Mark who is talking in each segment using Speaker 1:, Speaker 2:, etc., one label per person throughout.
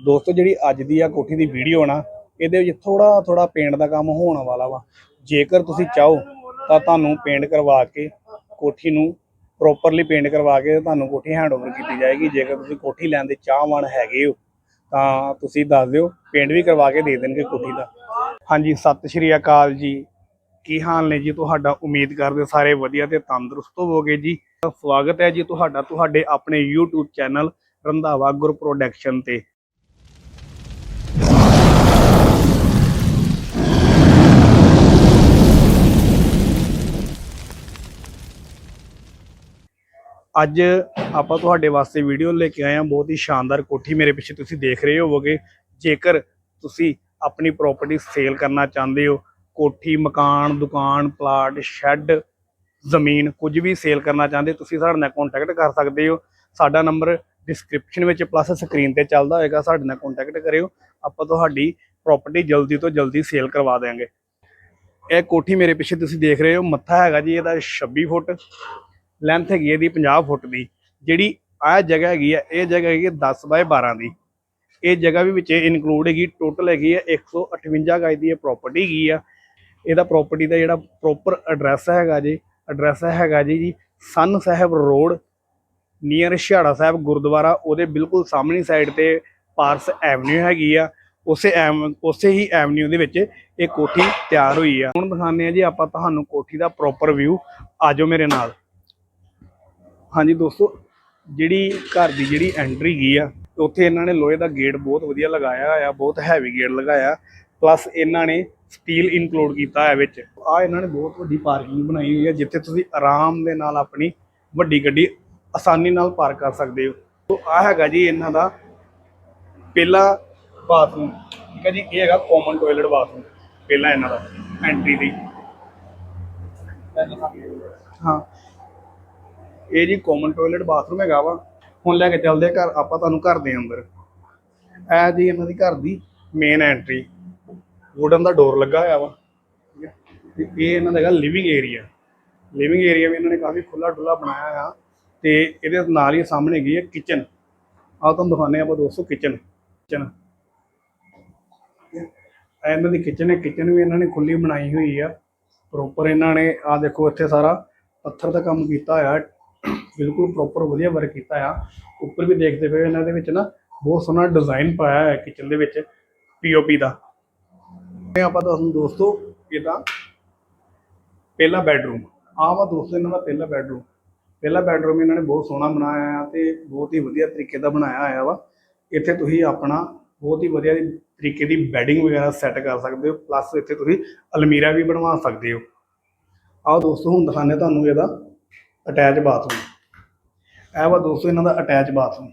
Speaker 1: ਦੋਸਤੋ, ਜਿਹੜੀ ਅੱਜ ਦੀ ਆ ਕੋਠੀ ਦੀ ਵੀਡੀਓ ਨਾ, ਇਹਦੇ ਵਿੱਚ ਥੋੜਾ ਥੋੜਾ ਪੇਂਟ ਦਾ ਕੰਮ ਹੋਣ ਵਾਲਾ ਵਾ। ਜੇਕਰ ਤੁਸੀਂ ਚਾਹੋ ਤਾਂ ਤੁਹਾਨੂੰ ਪੇਂਟ ਕਰਵਾ ਕੇ ਕੋਠੀ ਨੂੰ ਪ੍ਰੋਪਰਲੀ ਪੇਂਟ ਕਰਵਾ ਕੇ ਤੁਹਾਨੂੰ ਕੋਠੀ ਹੈਂਡਓਵਰ ਕੀਤੀ ਜਾਏਗੀ। ਜੇਕਰ ਤੁਸੀਂ ਕੋਠੀ ਲੈਣ ਦੇ ਚਾਹਵਾਨ ਹੈਗੇ ਹੋ, ਤਾਂ ਤੁਸੀਂ ਦੱਸ ਦਿਓ ਪੇਂਟ ਵੀ ਕਰਵਾ ਕੇ ਦੇ ਦੇਣਗੇ ਕੋਠੀ ਦਾ। ਹਾਂਜੀ, ਸਤਿ ਸ਼੍ਰੀ ਅਕਾਲ ਜੀ। ਕੀ ਹਾਲ ਨੇ ਜੀ ਤੁਹਾਡਾ? ਉਮੀਦ ਕਰਦੇ ਸਾਰੇ ਵਧੀਆ ਤੇ ਤੰਦਰੁਸਤ ਹੋਵੋਗੇ ਜੀ। ਸਵਾਗਤ ਹੈ ਜੀ ਤੁਹਾਡਾ, ਤੁਹਾਡੇ ਆਪਣੇ YouTube ਚੈਨਲ ਰੰਧਾਵਾ ਗੁਰ ਪ੍ਰੋਡਕਸ਼ਨ ਤੇ। ਅੱਜ ਆਪਾਂ ਤੁਹਾਡੇ ਵਾਸਤੇ ਵੀਡੀਓ ਲੈ ਕੇ ਆਏ ਹਾਂ। ਬਹੁਤ ਹੀ ਸ਼ਾਨਦਾਰ ਕੋਠੀ ਮੇਰੇ ਪਿੱਛੇ ਤੁਸੀਂ ਦੇਖ ਰਹੇ ਹੋਵੋਗੇ। ਜੇਕਰ ਤੁਸੀਂ ਆਪਣੀ ਪ੍ਰਾਪਰਟੀ ਸੇਲ ਕਰਨਾ ਚਾਹੁੰਦੇ ਹੋ, ਕੋਠੀ, ਮਕਾਨ, ਦੁਕਾਨ ਪਲਾਟ ਸ਼ੈੱਡ ਜ਼ਮੀਨ, ਕੁਝ ਵੀ ਸੇਲ ਕਰਨਾ ਚਾਹੁੰਦੇ ਤੁਸੀਂ ਸਾਡੇ ਨਾਲ ਕੰਟੈਕਟ ਕਰ ਸਕਦੇ ਹੋ। ਸਾਡਾ ਨੰਬਰ ਡਿਸਕ੍ਰਿਪਸ਼ਨ ਵਿੱਚ ਪਲੱਸ ਸਕਰੀਨ ਤੇ ਚੱਲਦਾ ਹੋਏਗਾ। ਸਾਡੇ ਨਾਲ ਕੰਟੈਕਟ ਕਰਿਓ। ਆਪਾਂ ਤੁਹਾਡੀ ਪ੍ਰਾਪਰਟੀ ਜਲਦੀ ਤੋਂ ਜਲਦੀ ਸੇਲ ਕਰਵਾ ਦੇਵਾਂਗੇ ਇਹ ਕੋਠੀ ਮੇਰੇ ਪਿੱਛੇ ਤੁਸੀਂ ਦੇਖ ਰਹੇ ਹੋ। ਮੱਥਾ ਹੈਗਾ ਜੀ, ਇਹਦਾ 26 ਫੁੱਟ। ਲੈਂਥ ਹੈਗੀ ਇਹਦੀ 50 ਫੁੱਟ ਦੀ, ਜਿਹੜੀ ਆਹ ਜਗ੍ਹਾ ਹੈਗੀ ਆ ਇਹ ਜਗ੍ਹਾ ਹੈਗੀ ਹੈ 10 ਬਾਏ 12 ਦੀ। ਇਹ ਜਗ੍ਹਾ ਵੀ ਵਿੱਚ ਇਨਕਲੂਡ ਹੈਗੀ ਟੋਟਲ ਹੈਗੀ ਹੈ 158 ਗਜ ਦੀ ਇਹ ਪ੍ਰਾਪਰਟੀ ਹੈਗੀ ਆ। ਇਹਦਾ ਪ੍ਰਾਪਰਟੀ ਦਾ ਜਿਹੜਾ ਪ੍ਰੋਪਰ ਐਡਰੈਸ ਹੈਗਾ ਜੀ ਐਡਰੈਸ ਹੈਗਾ ਜੀ ਜੀ ਸਨ ਸਾਹਿਬ ਰੋਡ ਨੀਅਰ ਛਿਆੜਾ ਸਾਹਿਬ ਗੁਰਦੁਆਰਾ, ਉਹਦੇ ਬਿਲਕੁਲ ਸਾਹਮਣੀ ਸਾਈਡ ਤੇ ਪਾਰਸ ਐਵਨਿਊ ਹੈਗੀ ਆ। ਉਸੇ ਐਵ, ਉਸੇ ਹੀ ਐਵਨਿਊ ਦੇ ਵਿੱਚ ਇਹ ਕੋਠੀ ਤਿਆਰ ਹੋਈ ਆ। ਹੁਣ ਦਿਖਾਉਂਦੇ ਆ ਜੀ ਆਪਾਂ ਤੁਹਾਨੂੰ ਕੋਠੀ ਦਾ ਪ੍ਰੋਪਰ ਵਿਊ ਆਜੋ ਮੇਰੇ ਨਾਲ। ਹਾਂਜੀ ਦੋਸਤੋ, ਜਿਹੜੀ ਘਰ ਦੀ ਜਿਹੜੀ ਐਂਟਰੀ ਗਈ ਆ, ਉੱਥੇ ਇਹਨਾਂ ਨੇ ਲੋਹੇ ਦਾ ਗੇਟ ਬਹੁਤ ਵਧੀਆ ਲਗਾਇਆ ਹੋਇਆ, ਬਹੁਤ ਹੈਵੀ ਗੇਟ ਲਗਾਇਆ ਪਲੱਸ ਇਹਨਾਂ ਨੇ ਸਟੀਲ ਇਨਕਲੂਡ ਕੀਤਾ ਹੈ ਵਿੱਚ। ਆ ਇਹਨਾਂ ਨੇ ਬਹੁਤ ਵੱਡੀ ਪਾਰਕਿੰਗ ਬਣਾਈ ਹੋਈ ਹੈ ਜਿੱਥੇ ਤੁਸੀਂ ਆਰਾਮ ਦੇ ਨਾਲ ਆਪਣੀ ਵੱਡੀ ਗੱਡੀ ਆਸਾਨੀ ਨਾਲ ਪਾਰਕ ਕਰ ਸਕਦੇ ਹੋ। ਸੋ ਆ ਹੈਗਾ ਜੀ ਇਹਨਾਂ ਦਾ ਪਹਿਲਾ ਬਾਥਰੂਮ ਠੀਕ ਹੈ ਜੀ? ਇਹ ਹੈਗਾ ਕਾਮਨ ਟਾਇਲਟ ਬਾਥਰੂਮ ਪਹਿਲਾ ਇਹਨਾਂ ਦਾ ਐਂਟਰੀ ਦੀ। ਹਾਂ। ਇਹ ਜੀ ਕਾਮਨ ਟਾਇਲਟ ਬਾਥਰੂਮ ਹੈਗਾ ਵਾ। ਹੁਣ ਲੈ ਕੇ ਚੱਲਦੇ ਆ ਘਰ, ਆਪਾਂ ਤੁਹਾਨੂੰ ਘਰ ਦੇ ਅੰਦਰ। ਇਹ ਜੀ ਇਹਨਾਂ ਦੀ ਘਰ ਦੀ ਮੇਨ ਐਂਟਰੀ ਵੁਡਨ ਦਾ ਡੋਰ ਲੱਗਾ ਹੋਇਆ ਵਾ। ਠੀਕ ਹੈ? ਤੇ ਇਹ ਇਹਨਾਂ ਦਾ ਹੈਗਾ ਲਿਵਿੰਗ ਏਰੀਆ ਲਿਵਿੰਗ ਏਰੀਆ ਵੀ ਇਹਨਾਂ ਨੇ ਕਾਫੀ ਖੁੱਲਾ ਡੁੱਲਾ ਬਣਾਇਆ ਆ। ਤੇ ਇਹਦੇ ਨਾਲ ਹੀ ਸਾਹਮਣੇ ਹੈਗੀ ਹੈ ਕਿਚਨ ਆਹ ਤੁਹਾਨੂੰ ਦਿਖਾਉਂਦੇ ਆਪਾਂ ਦੋਸਤੋ ਕਿਚਨ ਕਿਚਨ ਇਹਨਾਂ ਦੀ ਕਿਚਨ ਹੈ। ਕਿਚਨ ਵੀ ਇਹਨਾਂ ਨੇ ਖੁੱਲੀ ਬਣਾਈ ਹੋਈ ਆ। ਪ੍ਰੋਪਰ ਇਹਨਾਂ ਨੇ ਆ ਦੇਖੋ ਇੱਥੇ ਸਾਰਾ ਪੱਥਰ ਦਾ ਕੰਮ ਕੀਤਾ ਹੋਇਆ। ਬਿਲਕੁਲ ਪ੍ਰੋਪਰ ਵਧੀਆ ਵਰਕ ਕੀਤਾ ਆ। ਉੱਪਰ ਵੀ ਦੇਖਦੇ ਪਏ ਇਹਨਾਂ ਦੇ ਵਿੱਚ ਨਾ ਬਹੁਤ ਸੋਹਣਾ ਡਿਜ਼ਾਈਨ ਪਾਇਆ ਹੈ ਕਿਚਨ ਦੇ ਵਿੱਚ ਪੀਓਪੀ ਦਾ। ਇਹ ਆਪਾਂ ਤੁਹਾਨੂੰ ਦੋਸਤੋ, ਇਹਦਾ ਪਹਿਲਾ ਬੈਡਰੂਮ ਆਹ ਵਾ ਦੋਸਤੋ, ਇਹਨਾਂ ਦਾ ਪਹਿਲਾ ਬੈਡਰੂਮ ਪਹਿਲਾ ਬੈਡਰੂਮ ਇਹਨਾਂ ਨੇ ਬਹੁਤ ਸੋਹਣਾ ਬਣਾਇਆ ਆ ਤੇ ਬਹੁਤ ਹੀ ਵਧੀਆ ਤਰੀਕੇ ਦਾ ਬਣਾਇਆ ਹੋਇਆ ਵਾ। ਇੱਥੇ ਤੁਸੀਂ ਆਪਣਾ ਬਹੁਤ ਹੀ ਵਧੀਆ ਤਰੀਕੇ ਦੀ ਬੈਡਿੰਗ ਵਗੈਰਾ ਸੈੱਟ ਕਰ ਸਕਦੇ ਹੋ ਪਲੱਸ ਇੱਥੇ ਤੁਸੀਂ ਅਲਮੀਰਾ ਵੀ ਬਣਵਾ ਸਕਦੇ ਹੋ। ਆਹ ਦੋਸਤੋ, ਹੁਣ ਦਿਖਾਉਂਦੇ ਤੁਹਾਨੂੰ ਇਹਦਾ। ਅਟੈਚ ਬਾਥਰੂਮ ਇਹ ਵਾ ਦੋਸਤੋ ਇਹਨਾਂ ਦਾ ਅਟੈਚ ਬਾਥਰੂਮ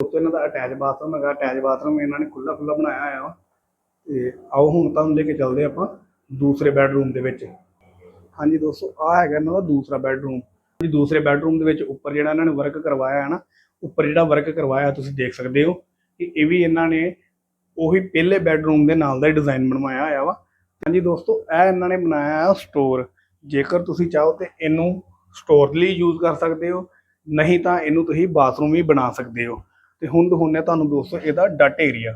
Speaker 1: ਦੋਸਤੋ ਇਹਨਾਂ ਦਾ ਅਟੈਚ ਬਾਥਰੂਮ ਹੈਗਾ। ਅਟੈਚ ਬਾਥਰੂਮ ਇਹਨਾਂ ਨੇ ਖੁੱਲਾ ਖੁੱਲਾ ਬਣਾਇਆ ਹੋਇਆ ਵਾ। ਤੇ ਆਓ ਹੁਣ ਤੁਹਾਨੂੰ ਲੈ ਕੇ ਚੱਲਦੇ ਆਪਾਂ ਦੂਸਰੇ ਬੈਡਰੂਮ ਦੇ ਵਿੱਚ। ਹਾਂਜੀ ਦੋਸਤੋ ਆ ਹੈਗਾ ਇਹਨਾਂ ਦਾ ਦੂਸਰਾ ਬੈਡਰੂਮ ਜੀ ਦੂਸਰੇ ਬੈਡਰੂਮ ਦੇ ਵਿੱਚ ਉੱਪਰ ਜਿਹੜਾ ਇਹਨਾਂ ਨੇ ਵਰਕ ਕਰਵਾਇਆ ਹੈ ਨਾ, ਉੱਪਰ ਜਿਹੜਾ ਵਰਕ ਕਰਵਾਇਆ ਤੁਸੀਂ ਦੇਖ ਸਕਦੇ ਹੋ ਕਿ ਇਹ ਵੀ ਇਹਨਾਂ ਨੇ ਉਹੀ ਪਹਿਲੇ ਬੈਡਰੂਮ ਦੇ ਨਾਲ ਦਾ ਡਿਜ਼ਾਈਨ ਬਣਵਾਇਆ ਹੋਇਆ ਵਾ। ਹਾਂਜੀ ਦੋਸਤੋ, ਇਹ ਇਹਨਾਂ ਨੇ ਬਣਾਇਆ ਹੈ ਸਟੋਰ ਜੇਕਰ ਤੁਸੀਂ ਚਾਹੋ ਤੇ ਇਹਨੂੰ ਸਟੋਰ ਲਈ ਯੂਜ਼ ਕਰ ਸਕਦੇ ਹੋ, ਨਹੀਂ ਤਾਂ ਇਹਨੂੰ ਤੁਸੀਂ ਬਾਥਰੂਮ ਵੀ ਬਣਾ ਸਕਦੇ ਹੋ। ਤੇ ਹੁਣ ਦਿਖਾਉਂਦੇ ਤੁਹਾਨੂੰ ਦੋਸਤੋ ਇਹਦਾ ਡਟ ਏਰੀਆ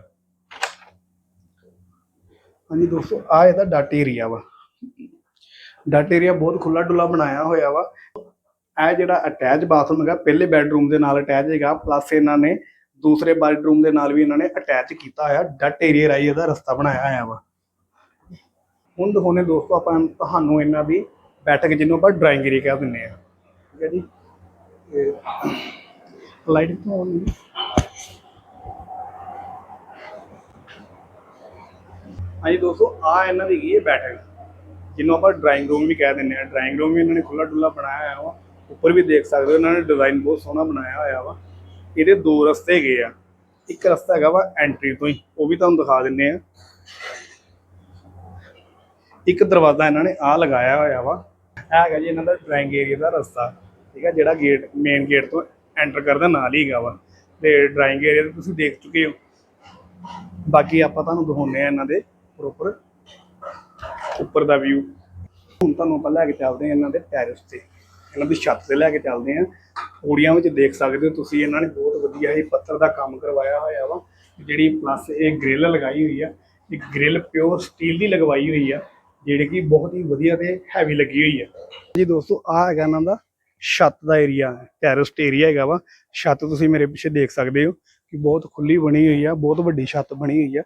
Speaker 1: ਹਾਂਜੀ ਦੋਸਤੋ ਆ ਇਹਦਾ ਡਟ ਏਰੀਆ ਵਾ। ਡਟ ਏਰੀਆ ਬਹੁਤ ਖੁੱਲਾ ਡੁੱਲਾ ਬਣਾਇਆ ਹੋਇਆ ਵਾ। ਇਹ ਜਿਹੜਾ ਅਟੈਚ ਬਾਥਰੂਮ ਹੈਗਾ, ਪਹਿਲੇ ਬੈਡਰੂਮ ਦੇ ਨਾਲ ਅਟੈਚ ਹੈਗਾ ਪਲੱਸ ਇਹਨਾਂ ਨੇ ਦੂਸਰੇ ਬੈਡਰੂਮ ਦੇ ਨਾਲ ਵੀ ਇਹਨਾਂ ਨੇ ਅਟੈਚ ਕੀਤਾ ਹੋਇਆ ਡਟ ਏਰੀਆ ਰਾਈ ਇਹਦਾ ਰਸਤਾ ਬਣਾਇਆ ਹੋਇਆ ਵਾ। ਹੁਣ ਦਿਖਾਉਣੇ ਦੋਸਤੋ ਆਪਾਂ ਤੁਹਾਨੂੰ ਇਹਨਾਂ ਦੀ ਬੈਠਕ ਜਿਹਨੂੰ ਆਪਾਂ ਡਰਾਇੰਗ ਏਰੀਆ ਕਹਿ ਦਿੰਦੇ ਆ। ਠੀਕ ਹੈ ਜੀ? ਲਾਈਟ ਤੋਂ on ਹਾਂਜੀ ਦੋਸਤੋ ਆ ਇਹਨਾਂ ਦੀ ਹੈਗੀ ਹੈ ਬੈਠਕ। ਜਿਹਨੂੰ ਆਪਾਂ ਡਰਾਇੰਗ ਰੂਮ ਵੀ ਕਹਿ ਦਿੰਦੇ ਆ। ਡਰਾਇੰਗ ਰੂਮ ਵੀ ਇਹਨਾਂ ਨੇ ਖੁੱਲਾ ਡੁੱਲਾ ਬਣਾਇਆ ਹੋਇਆ ਵਾ। ਉੱਪਰ ਵੀ ਦੇਖ ਸਕਦੇ ਹੋ, ਇਹਨਾਂ ਨੇ ਡਿਜ਼ਾਈਨ ਬਹੁਤ ਸੋਹਣਾ ਬਣਾਇਆ ਹੋਇਆ ਵਾ। ਇਹਦੇ ਦੋ ਰਸਤੇ ਹੈਗੇ ਆ। ਇੱਕ ਰਸਤਾ ਹੈਗਾ ਵਾ ਐਂਟਰੀ ਤੋਂ ਹੀ। ਉਹ ਵੀ ਤੁਹਾਨੂੰ ਦਿਖਾ ਦਿੰਨੇ ਆ। ਇੱਕ ਦਰਵਾਜ਼ਾ ਇਹਨਾਂ ਨੇ ਆ ਲਗਾਇਆ ਹੋਇਆ ਵਾ। ਇਹ ਹੈਗਾ ਜੀ ਇਹਨਾਂ ਦਾ ਡਰਾਇੰਗ ਏਰੀਆ ਦਾ ਰਸਤਾ, ਠੀਕ ਹੈ ਜਿਹੜਾ ਗੇਟ ਮੇਨ ਗੇਟ ਤੋਂ ਐਂਟਰ ਕਰਦਾ ਨਾਲ ਹੀ ਹੈਗਾ ਵਾ। ਤੇ ਡਰਾਇੰਗ ਏਰੀਆ ਤੇ ਤੁਸੀਂ ਦੇਖ ਚੁੱਕੇ ਹੋ। ਬਾਕੀ ਆਪਾਂ ਤੁਹਾਨੂੰ ਦਿਖਾਉਂਦੇ ਆ ਇਹਨਾਂ ਦੇ ਪ੍ਰੋਪਰ ਉੱਪਰ ਦਾ ਵਿਊ ਹੁਣ ਤੁਹਾਨੂੰ ਆਪਾਂ ਲੈ ਕੇ ਚੱਲਦੇ ਆ ਇਹਨਾਂ ਦੇ ਟੈਰਿਸ ਤੇ। ਇਹਨਾਂ ਦੀ ਛੱਤ ਤੇ ਲੈ ਕੇ ਚੱਲਦੇ ਆ। ਪੌੜੀਆਂ ਵਿੱਚ ਦੇਖ ਸਕਦੇ ਹੋ ਤੁਸੀਂ, ਇਹਨਾਂ ਨੇ ਬਹੁਤ ਵਧੀਆ ਇਹ ਪੱਥਰ ਦਾ ਕੰਮ ਕਰਵਾਇਆ ਹੋਇਆ ਵਾ। ਜਿਹੜੀ ਪਲੱਸ ਇਹ ਗ੍ਰਿਲ ਲਗਾਈ ਹੋਈ ਆ, ਇਹ ਗ੍ਰਿਲ ਪਿਓਰ ਸਟੀਲ ਦੀ ਲਗਵਾਈ ਹੋਈ ਆ। ਜਿਹੜੇ ਕਿ ਬਹੁਤ ਹੀ ਵਧੀਆ ਤੇ ਹੈਵੀ ਲੱਗੀ ਹੋਈ ਹੈ। ਜੀ ਦੋਸਤੋ ਆ ਹੈਗਾ ਇਹਨਾਂ ਦਾ ਛੱਤ ਦਾ ਏਰੀਆ ਟੈਰਸਟ ਏਰੀਆ ਹੈਗਾ ਵਾ। ਛੱਤ ਤੁਸੀਂ ਮੇਰੇ ਪਿੱਛੇ ਦੇਖ ਸਕਦੇ ਹੋ ਕਿ ਬਹੁਤ ਖੁੱਲੀ ਬਣੀ ਹੋਈ ਆ, ਬਹੁਤ ਵੱਡੀ ਛੱਤ ਬਣੀ ਹੋਈ ਆ।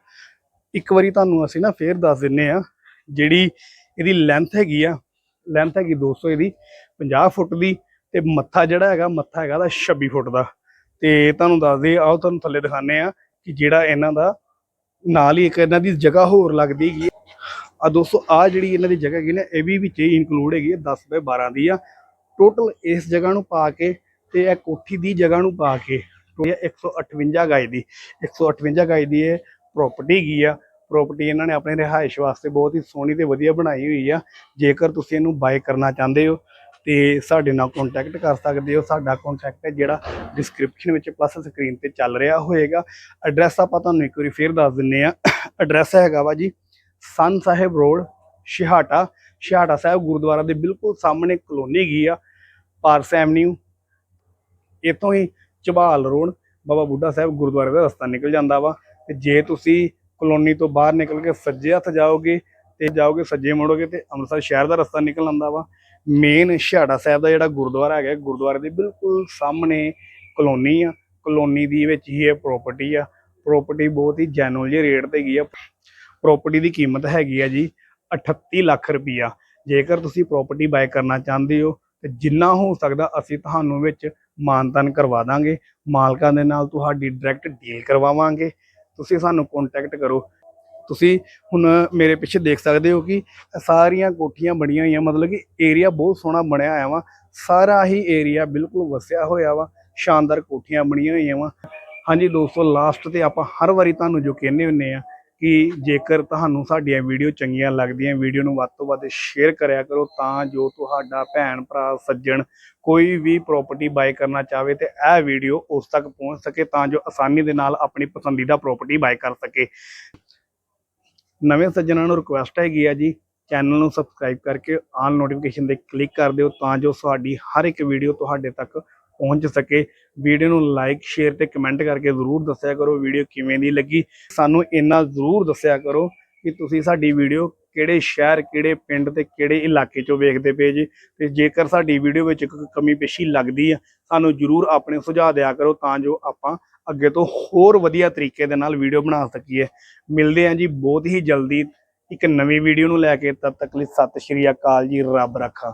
Speaker 1: ਇੱਕ ਵਾਰੀ ਤੁਹਾਨੂੰ ਅਸੀਂ ਨਾ ਫੇਰ ਦੱਸ ਦਿੰਨੇ ਆ, ਜਿਹੜੀ ਇਹਦੀ ਲੈਂਥ ਹੈਗੀ ਆ ਲੈਂਥ ਹੈਗੀ 200 ਇਹਦੀ 50 ਫੁੱਟ ਦੀ ਤੇ ਮੱਥਾ ਜਿਹੜਾ ਹੈਗਾ, ਮੱਥਾ ਹੈਗਾ ਦਾ 26 ਫੁੱਟ ਦਾ। ਤੇ ਤੁਹਾਨੂੰ ਦੱਸਦੇ ਆਓ ਤੁਹਾਨੂੰ ਥੱਲੇ ਦਿਖਾਣੇ ਆ ਕਿ ਜਿਹੜਾ ਇਹਨਾਂ ਦਾ ਨਾਲ ਹੀ ਇੱਕ ਇਹਨਾਂ ਦੀ ਜਗ੍ਹਾ ਹੋਰ ਲੱਗਦੀ ਹੈਗੀ ਆ ਦੋਸਤੋ, ਆ ਜਿਹੜੀ ਇਹਨਾਂ ਦੀ ਜਗ੍ਹਾ ਹੈਗੀ ਨਾ, ਇਹ ਵੀ ਵਿੱਚ ਹੀ ਇਨਕਲੂਡ ਹੈਗੀ ਹੈ 10 ਬਾਏ 12 ਦੀ ਆ। ਟੋਟਲ ਇਸ ਜਗ੍ਹਾ ਨੂੰ ਪਾ ਕੇ ਤੇ ਇਹ ਕੋਠੀ ਦੀ ਜਗ੍ਹਾ ਨੂੰ ਪਾ ਕੇ ਇਹ 158 ਗਾਈ ਦੀ 158 ਗਾਈ ਦੀ ਇਹ ਪ੍ਰਾਪਰਟੀ ਹੈਗੀ ਆ। ਪ੍ਰਾਪਰਟੀ ਇਹਨਾਂ ਨੇ ਆਪਣੇ ਰਿਹਾਇਸ਼ ਵਾਸਤੇ ਬਹੁਤ ਹੀ ਸੋਹਣੀ ਤੇ ਵਧੀਆ ਬਣਾਈ ਹੋਈ ਆ। ਜੇਕਰ ਤੁਸੀਂ ਇਹਨੂੰ ਬਾਏ ਕਰਨਾ ਚਾਹੁੰਦੇ ਹੋ ਤੇ ਸਾਡੇ ਨਾਲ ਕੰਟੈਕਟ ਕਰ ਸਕਦੇ ਹੋ। ਸਾਡਾ ਕੰਟੈਕਟ ਹੈ ਜਿਹੜਾ ਡਿਸਕ੍ਰਿਪਸ਼ਨ ਵਿੱਚ ਪਲੱਸ ਸਕਰੀਨ ਤੇ ਚੱਲ ਰਿਹਾ ਹੋਏਗਾ। ਐਡਰੈਸ ਆਪਾਂ ਤੁਹਾਨੂੰ ਇੱਕ ਵਾਰੀ ਫੇਰ ਦੱਸ ਦਿੰਨੇ ਆ। ਐਡਰੈਸ ਹੈਗਾ ਵਾ ਜੀ ਸਨ ਸਾਹਿਬ ਰੋਡ ਛਿਹਾਟਾ ਸ਼ਿਹਾਟਾ ਸਾਹਿਬ ਗੁਰਦੁਆਰਾ ਦੇ ਬਿਲਕੁਲ ਸਾਹਮਣੇ ਕਲੋਨੀ ਗਈ ਆ, ਪਾਰਸ ਐਵਨਿਊ। ਇੱਥੋਂ ਹੀ ਝਬਾਲ ਰੋਡ, ਬਾਬਾ ਬੁੱਢਾ ਸਾਹਿਬ ਗੁਰਦੁਆਰੇ ਦਾ ਰਸਤਾ ਨਿਕਲ ਜਾਂਦਾ ਵਾ। ਤੇ ਜੇ ਤੁਸੀਂ ਕਲੋਨੀ ਤੋਂ ਬਾਹਰ ਨਿਕਲ ਕੇ ਸੱਜੇ ਹੱਥ ਜਾਓਗੇ ਤੇ ਜਾਓਗੇ, ਸੱਜੇ ਮੁੜੋਗੇ ਤੇ ਅੰਮ੍ਰਿਤਸਰ ਸ਼ਹਿਰ ਦਾ ਰਸਤਾ ਨਿਕਲ ਆਉਂਦਾ ਵਾ। ਮੇਨ ਛਿਹਾਟਾ ਸਾਹਿਬ ਦਾ ਜਿਹੜਾ ਗੁਰਦੁਆਰਾ ਹੈਗਾ, ਗੁਰਦੁਆਰੇ ਦੇ ਬਿਲਕੁਲ ਸਾਹਮਣੇ ਕਲੋਨੀ ਆ। ਕਲੋਨੀ ਦੀ ਵਿੱਚ ਹੀ ਇਹ ਪ੍ਰਾਪਰਟੀ ਆ। ਪ੍ਰਾਪਰਟੀ ਬਹੁਤ ਹੀ ਜੈਨੂਅਲ ਜਿਹੇ ਰੇਟ ਤੇ ਗਈ ਆ। ਪ੍ਰਾਪਰਟੀ ਦੀ ਕੀਮਤ ਹੈਗੀ ਆ ਜੀ 38 ਲੱਖ ਰੁਪਈਆ। ਜੇਕਰ ਤੁਸੀਂ ਪ੍ਰਾਪਰਟੀ ਬਾਏ ਕਰਨਾ ਚਾਹੁੰਦੇ ਹੋ, ਤੇ ਜਿੰਨਾ ਹੋ ਸਕਦਾ ਅਸੀਂ ਤੁਹਾਨੂੰ ਵਿੱਚ ਮਾਨਤਨ ਕਰਵਾ ਦਾਂਗੇ। ਮਾਲਕਾਂ ਦੇ ਨਾਲ ਤੁਹਾਡੀ ਡਾਇਰੈਕਟ ਡੀਲ ਕਰਵਾਵਾਂਗੇ। ਤੁਸੀਂ ਸਾਨੂੰ ਕੰਟੈਕਟ ਕਰੋ। ਤੁਸੀਂ ਹੁਣ ਮੇਰੇ ਪਿੱਛੇ ਦੇਖ ਸਕਦੇ ਹੋ ਕਿ ਸਾਰੀਆਂ ਕੋਠੀਆਂ ਬਣੀਆਂ ਹੋਈਆਂ, ਮਤਲਬ ਕਿ ਏਰੀਆ ਬਹੁਤ ਸੋਹਣਾ ਬਣਿਆ ਹੋਇਆ ਵਾ। ਸਾਰਾ ਹੀ ਏਰੀਆ ਬਿਲਕੁਲ ਵਸਿਆ ਹੋਇਆ ਵਾ। ਸ਼ਾਨਦਾਰ ਕੋਠੀਆਂ ਬਣੀਆਂ ਹੋਈਆਂ ਵਾ। ਹਾਂਜੀ ਦੋਸਤੋ ਲਾਸਟ ਤੇ ਆਪਾਂ ਹਰ ਵਾਰੀ ਤੁਹਾਨੂੰ ਜੋ ਕਹਿੰਦੇ ਹੁੰਨੇ ਆ ਕਿ ਜੇਕਰ ਤੁਹਾਨੂੰ ਸਾਡੀਆਂ ਵੀਡੀਓ ਚੰਗੀਆਂ ਲੱਗਦੀਆਂ, ਵੀਡੀਓ ਨੂੰ ਵੱਧ ਤੋਂ ਵੱਧ ਸ਼ੇਅਰ ਕਰਿਆ ਕਰੋ ਤਾਂ ਜੋ ਤੁਹਾਡਾ ਭੈਣ, ਭਰਾ, ਸੱਜਣ ਕੋਈ ਵੀ ਪ੍ਰਾਪਰਟੀ ਬਾਏ ਕਰਨਾ ਚਾਹਵੇ ਤੇ ਇਹ ਵੀਡੀਓ ਉਸ ਤੱਕ ਪਹੁੰਚ ਸਕੇ ਤਾਂ ਜੋ ਆਸਾਨੀ ਦੇ ਨਾਲ ਆਪਣੀ ਪਸੰਦੀਦਾ ਪ੍ਰਾਪਰਟੀ ਬਾਈ ਕਰ ਸਕੇ। ਨਵੇਂ ਸੱਜਣਾਂ ਨੂੰ ਰਿਕੁਐਸਟ ਹੈਗੀ ਆ ਜੀ ਚੈਨਲ ਨੂੰ ਸਬਸਕ੍ਰਾਈਬ ਕਰਕੇ ਆਲ ਨੋਟੀਫਿਕੇਸ਼ਨ ਤੇ ਕਲਿੱਕ ਕਰ ਦਿਓ ਤਾਂ ਜੋ ਸਾਡੀ ਹਰ ਇੱਕ ਵੀਡੀਓ ਤੁਹਾਡੇ ਤੱਕ ਪਹੁੰਚ ਸਕੇ। ਵੀਡੀਓ ਨੂੰ ਲਾਈਕ ਸ਼ੇਅਰ ਤੇ ਕਮੈਂਟ ਕਰਕੇ ਜ਼ਰੂਰ ਦੱਸਿਆ ਕਰੋ ਵੀਡੀਓ ਕਿਵੇਂ ਦੀ ਲੱਗੀ। ਸਾਨੂੰ ਇੰਨਾ ਜ਼ਰੂਰ ਦੱਸਿਆ ਕਰੋ ਕਿ ਤੁਸੀਂ ਸਾਡੀ ਵੀਡੀਓ ਕਿਹੜੇ ਸ਼ਹਿਰ, ਕਿਹੜੇ ਪਿੰਡ ਤੇ ਕਿਹੜੇ ਇਲਾਕੇ ਚੋਂ ਵੇਖਦੇ ਪਏ ਜੀ। ਤੇ ਜੇਕਰ ਸਾਡੀ ਵੀਡੀਓ ਵਿੱਚ ਕੋਈ ਕਮੀ ਪੇਸ਼ੀ ਲੱਗਦੀ ਆ, ਸਾਨੂੰ ਜ਼ਰੂਰ ਆਪਣੇ ਸੁਝਾਅ ਦਿਆ ਕਰੋ ਤਾਂ ਜੋ ਆਪਾਂ ਅੱਗੇ ਤੋਂ ਹੋਰ ਵਧੀਆ ਤਰੀਕੇ ਦੇ ਨਾਲ ਵੀਡੀਓ ਬਣਾ ਸਕੀਏ। ਮਿਲਦੇ ਹਾਂ ਜੀ ਬਹੁਤ ਹੀ ਜਲਦੀ ਇੱਕ ਨਵੀਂ ਵੀਡੀਓ ਨੂੰ ਲੈ ਕੇ। ਤਦ ਤੱਕ ਲਈ ਸਤਿ ਸ਼੍ਰੀ ਅਕਾਲ ਜੀ, ਰੱਬ ਰੱਖਾ।